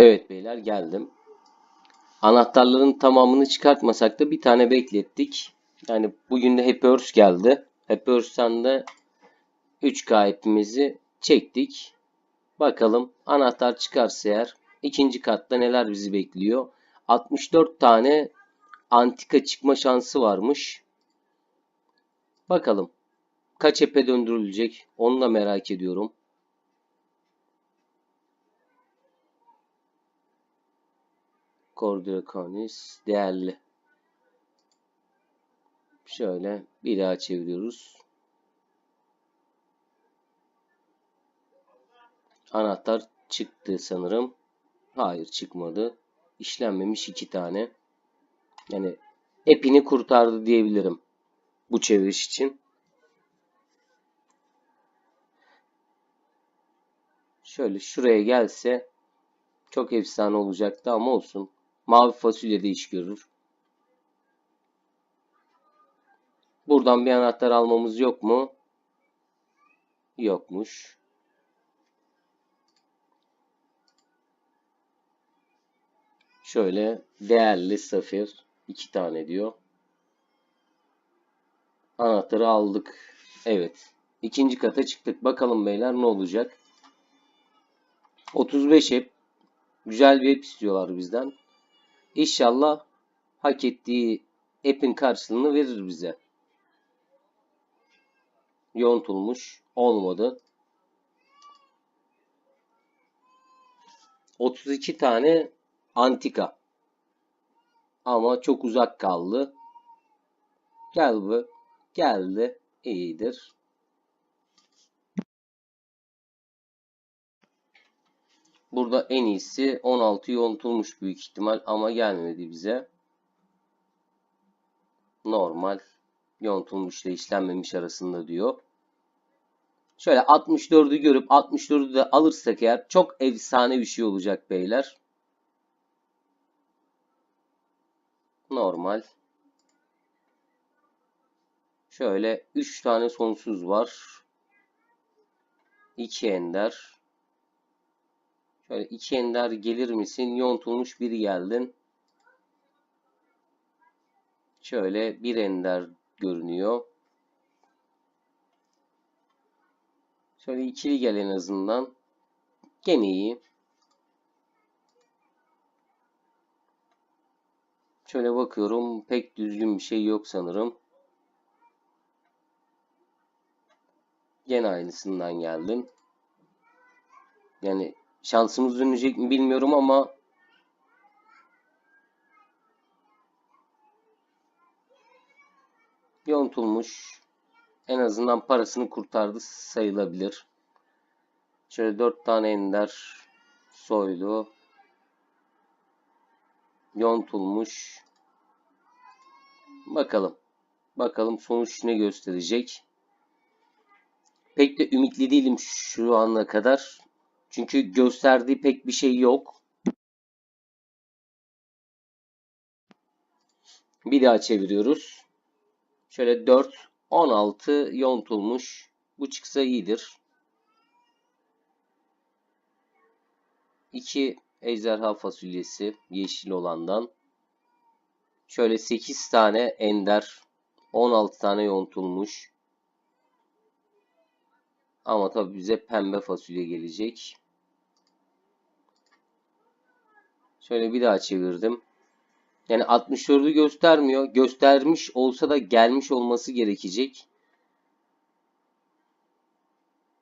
Evet beyler geldim. Anahtarların tamamını çıkartmasak da bir tane beklettik. Yani bugün de Happy Earth geldi. Happy Earth'ten de 3K ipimizi çektik. Bakalım anahtar çıkarsa eğer ikinci katta neler bizi bekliyor. 64 tane antika çıkma şansı varmış. Bakalım kaç epe döndürülecek onu da merak ediyorum. Cordraconis değerli. Şöyle bir daha çeviriyoruz. Anahtar çıktı sanırım. Hayır çıkmadı. İşlenmemiş iki tane. Yani epini kurtardı diyebilirim. Bu çeviriş için. Şöyle şuraya gelse çok efsane olacaktı ama olsun. Mavi fasulye de iş görür. Buradan bir anahtar almamız yok mu? Yokmuş. Şöyle değerli safir iki tane diyor. Anahtarı aldık. Evet. İkinci kata çıktık. Bakalım beyler ne olacak? 35 hep. Güzel bir hep istiyorlar bizden. İnşallah hak ettiği app'in karşılığını verir bize. Yontulmuş. Olmadı. 32 tane antika. Ama çok uzak kaldı. Gel bu. Geldi. İyidir. Burada en iyisi 16 yontulmuş büyük ihtimal ama gelmedi bize. Normal yontulmuş ile işlenmemiş arasında diyor. Şöyle 64'ü görüp 64'ü de alırsak eğer çok efsane bir şey olacak beyler. Normal. Şöyle 3 tane sonsuz var. 2 ender. Şöyle iki ender gelir misin? Yontulmuş biri geldin. Şöyle bir ender görünüyor. Şöyle ikili gel en azından. Gene iyi. Şöyle bakıyorum. Pek düzgün bir şey yok sanırım. Gene aynısından geldim. Yani Şansımız dönecek mi bilmiyorum ama yontulmuş. En azından parasını kurtardı sayılabilir. Şöyle dört tane ender soylu. Yontulmuş. Bakalım. Bakalım sonuç ne gösterecek. Pek de ümitli değilim şu ana kadar. Çünkü gösterdiği pek bir şey yok. Bir daha çeviriyoruz. Şöyle 4, 16 yontulmuş. Bu çıksa iyidir. 2 ejderha fasulyesi yeşil olandan. Şöyle 8 tane ender. 16 tane yontulmuş. Ama tabi bize pembe fasulye gelecek. Şöyle bir daha çevirdim. Yani 64'ü göstermiyor. Göstermiş olsa da gelmiş olması gerekecek.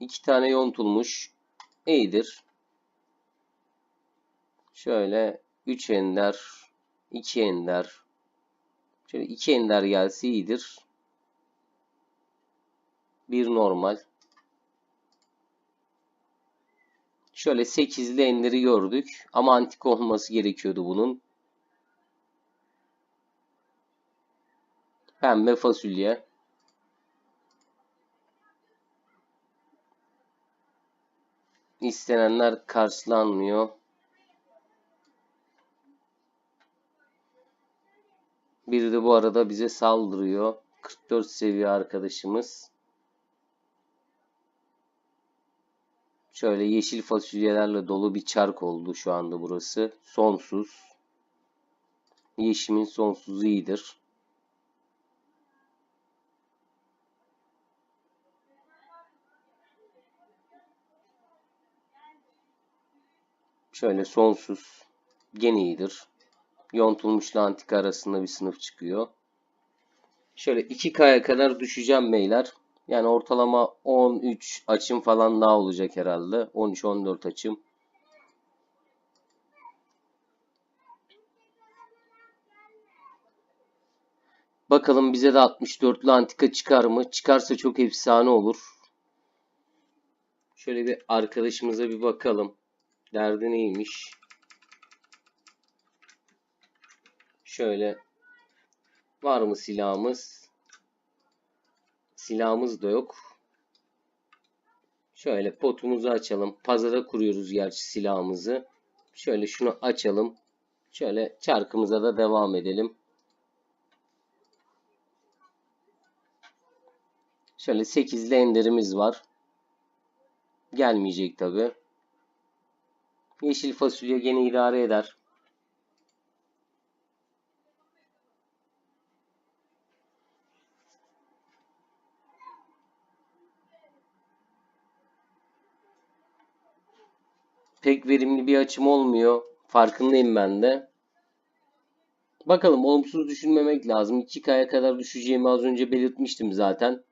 İki tane yontulmuş. İyidir. Şöyle 3 ender, 2 ender. Şöyle 2 ender gelse iyidir. Bir normal. Şöyle 8'li enleri gördük. Ama antik olması gerekiyordu bunun. Pembe fasulye. İstenenler karşılanmıyor. Biri de bu arada bize saldırıyor. 44 seviye arkadaşımız. Şöyle yeşil fasulyelerle dolu bir çark oldu şu anda burası. Sonsuz. Yeşimin sonsuzu iyidir. Şöyle sonsuz gene iyidir. Yontulmuşla antika arasında bir sınıf çıkıyor. Şöyle 2K'ya kadar düşeceğim beyler. Yani ortalama 13 açım falan daha olacak herhalde. 13-14 açım. Bakalım bize de 64'lü antika çıkar mı? Çıkarsa çok efsane olur. Şöyle bir arkadaşımıza bir bakalım. Derdi neymiş? Şöyle var mı silahımız? Silahımız da yok. Şöyle potumuzu açalım. Pazara kuruyoruz gerçi silahımızı. Şöyle şunu açalım. Şöyle çarkımıza da devam edelim. Şöyle 8'li enderimiz var. Gelmeyecek tabi. Yeşil fasulye gene idare eder. Pek verimli bir açım olmuyor. Farkındayım ben de. Bakalım olumsuz düşünmemek lazım. 2K'ya kadar düşeceğimi az önce belirtmiştim zaten.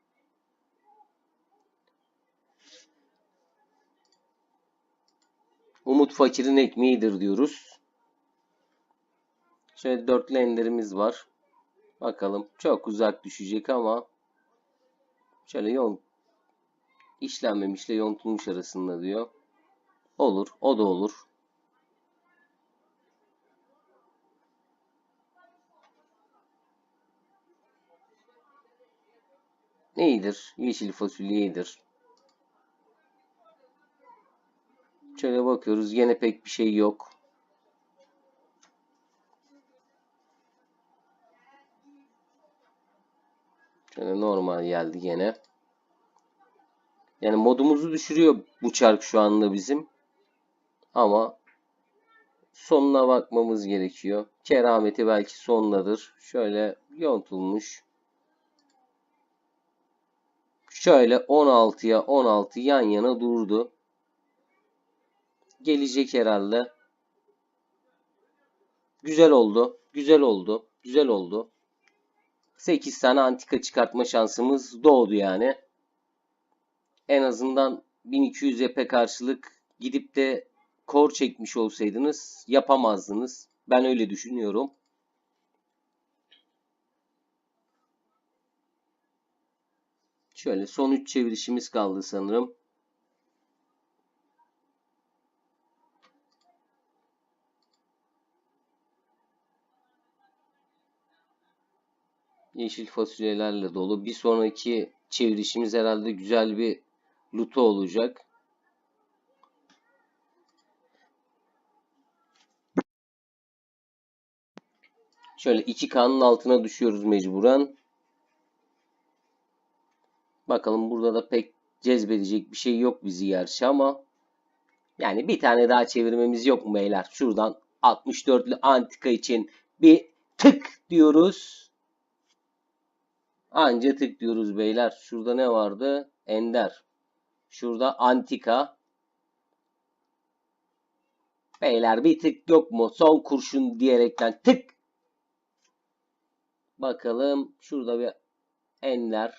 Umut fakirin ekmeğidir diyoruz. Şöyle dörtlü enderimiz var. Bakalım çok uzak düşecek ama şöyle yon işlenmemişle yontulmuş arasında diyor. Olur. O da olur. İyidir. Yeşil fasulye iyidir. Şöyle bakıyoruz. Yine pek bir şey yok. Şöyle normal geldi gene. Yani modumuzu düşürüyor bu çark şu anda bizim. Ama sonuna bakmamız gerekiyor. Kerameti belki sondadır. Şöyle yontulmuş. Şöyle 16'ya 16 yan yana durdu. Gelecek herhalde. Güzel oldu. Güzel oldu. Güzel oldu. 8 tane antika çıkartma şansımız doğdu yani. En azından 1200 epe karşılık gidip de kor çekmiş olsaydınız yapamazdınız. Ben öyle düşünüyorum. Şöyle son 3 çevirişimiz kaldı sanırım. Yeşil fasulyelerle dolu. Bir sonraki çevirişimiz herhalde güzel bir luto olacak. Şöyle 2K'nın altına düşüyoruz mecburen. Bakalım burada da pek cezbedecek bir şey yok bizi gerçi ama yani bir tane daha çevirmemiz yok mu beyler? Şuradan 64'lü antika için bir tık diyoruz. Anca tık diyoruz beyler. Şurada ne vardı? Ender. Şurada antika. Beyler bir tık yok mu? Son kurşun diyerekten tık Bakalım şurada bir enler.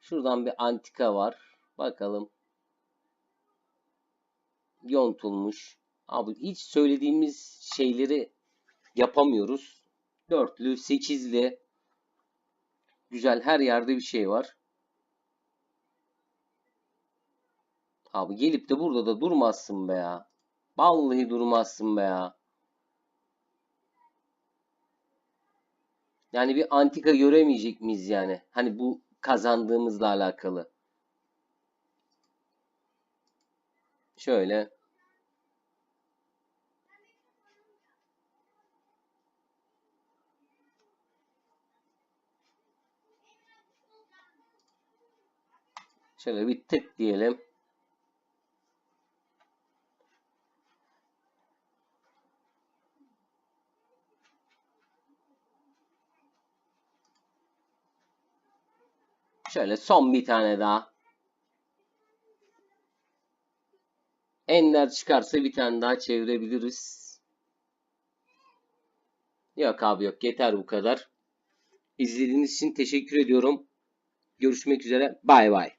Şuradan bir antika var. Bakalım. Yontulmuş. Abi hiç söylediğimiz şeyleri yapamıyoruz. Dörtlü, sekizli. Güzel her yerde bir şey var. Abi gelip de burada da durmazsın be ya. Vallahi durmazsın be ya. Yani bir antika göremeyecek miyiz yani? Hani bu kazandığımızla alakalı. Şöyle. Şöyle bir tık diyelim. Şöyle son bir tane daha. Ender çıkarsa bir tane daha çevirebiliriz. Yok abi yok. Yeter bu kadar. İzlediğiniz için teşekkür ediyorum. Görüşmek üzere. Bay bay.